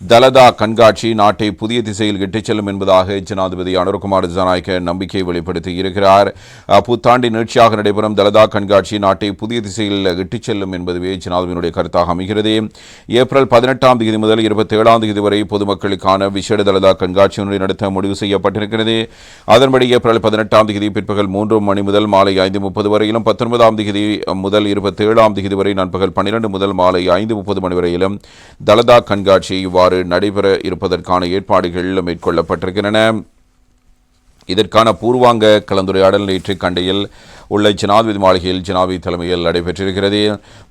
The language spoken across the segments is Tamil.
தலதா கண்காட்சி நாட்டை புதிய திசையில் இட்டுச் செல்லும் என்பதாக ஜனாதிபதி அனுர்குமார் ஜனநாயக நம்பிக்கை வெளிப்படுத்தி இருக்கிறார். அஹ், புத்தாண்டின் நீட்சியாக நடைபெறும் தலதா கண்காட்சி நாட்டை புதிய திசையில் இட்டுச் செல்லும் என்பதுவே ஜனாதிபதியினுடைய கருத்தாக அமைகிறது. ஏப்ரல் பதினெட்டாம் தேதி முதல் இருபத்தி ஏழாம் தேதி வரை பொதுமக்களுக்கான விசேட தலதா கண்காட்சி ஒன்றை நடத்த முடிவு செய்யப்பட்டிருக்கிறது. அதன்படி ஏப்ரல் பதினெட்டாம் தேதி பிற்பகல் மூன்று மணி முதல் மாலை ஐந்து முப்பது வரையிலும் பத்தொன்பதாம் தேதி முதல் இருபத்தி ஏழாம் தேதி வரை நண்பகல் பன்னிரண்டு முதல் மாலை ஐந்து முப்பது மணி வரையிலும் தலதா கண்காட்சி இவ்வாறு நடைபெற இருப்பதற்கான ஏற்பாடுகள் மேற்கொள்ளப்பட்டிருக்கின்றன. இதற்கான பூர்வாங்க கலந்துரையாடல் நேற்று கண்டையில் உள்ள ஜனாதிபதி மாளிகையில் ஜனாதிபதி தலைமையில் நடைபெற்றிருக்கிறது.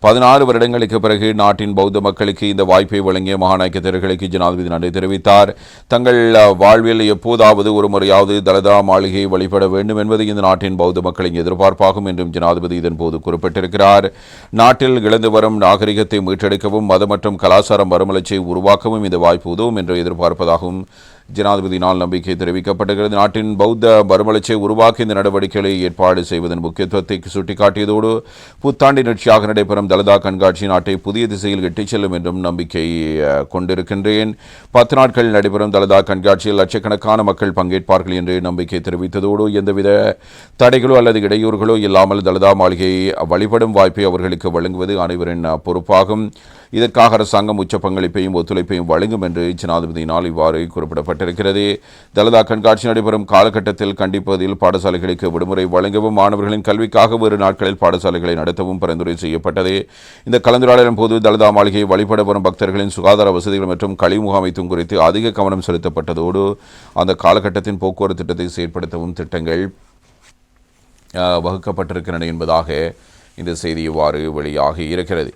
பதினாறு வருடங்களுக்கு பிறகு நாட்டின் பௌத்த மக்களுக்கு இந்த வாய்ப்பை வழங்கிய மகாநாயக்க தேர்களுக்கு ஜனாதிபதி நன்றி தெரிவித்தார். தங்கள் வாழ்வில் எப்போதாவது ஒரு முறையாவது தலதா மாளிகையை வழிபட வேண்டும் என்பது இந்த நாட்டின் பௌத்த மக்களின் எதிர்பார்ப்பாகும் என்றும் ஜனாதிபதி இதன்போது குறிப்பிட்டிருக்கிறார். நாட்டில் இழந்து வரும் நாகரிகத்தை மீட்டெடுக்கவும் மத மற்றும் கலாச்சார மறுமலர்ச்சியை உருவாக்கவும் இந்த வாய்ப்பு உதவும் என்று எதிர்பார்ப்பதாகவும் ஜனாதிபதி நாள் நம்பிக்கை தெரிவிக்கப்படுகிறது நாட்டின் பௌத்த மறுமலர்ச்சியை உருவாக்க இந்த நடவடிக்கைகளை ஏற்பாடு செய்வதன் முக்கியத்துவத்தை சுட்டிக்காட்டியதோடு புத்தாண்டு நிகழ்ச்சியாக நடைபெறும் தலதா கண்காட்சி நாட்டை புதிய திசையில் இட்டுச் செல்லும் என்றும் நம்பிக்கை கொண்டிருக்கின்றேன். பத்து நாட்கள் நடைபெறும் தலதா கண்காட்சியில் லட்சக்கணக்கான மக்கள் பங்கேற்பார்கள் என்று நம்பிக்கை தெரிவித்ததோடு எந்தவித தடைகளோ அல்லது இடையூறுகளோ இல்லாமல் தலதா மாளிகையை வழிபடும் வாய்ப்பை அவர்களுக்கு வழங்குவது அனைவரின் பொறுப்பாகும். இதற்காக அரசாங்கம் உச்ச பங்களிப்பையும் ஒத்துழைப்பையும் வழங்கும் என்று ஜனாதிபதியினால் இவ்வாறு குறிப்பிடப்பட்டிருக்கிறது தலதா கண்காட்சி நடைபெறும் காலகட்டத்தில் கண்டிப்பதில் பாடசாலைகளுக்கு விடுமுறை வழங்கவும் மாணவர்களின் கல்விக்காக வேறு நாட்களில் பாடசாலைகளை நடத்தவும் பரிந்துரை செய்யப்பட்டது. இந்த கலந்துரையாடலின் போது தலதா மாளிகையை வழிபட வரும் பக்தர்களின் சுகாதார வசதிகள் மற்றும் கழிவு முகாமைத்துவம் குறித்து அதிக கவனம் செலுத்தப்பட்டதோடு அந்த காலகட்டத்தின் போக்குவரத்து திட்டத்தை செயற்படுத்தவும் திட்டங்கள் வகுக்கப்பட்டிருக்கின்றன என்பதாக இந்த செய்தி இவ்வாறு வெளியாகி இருக்கிறது.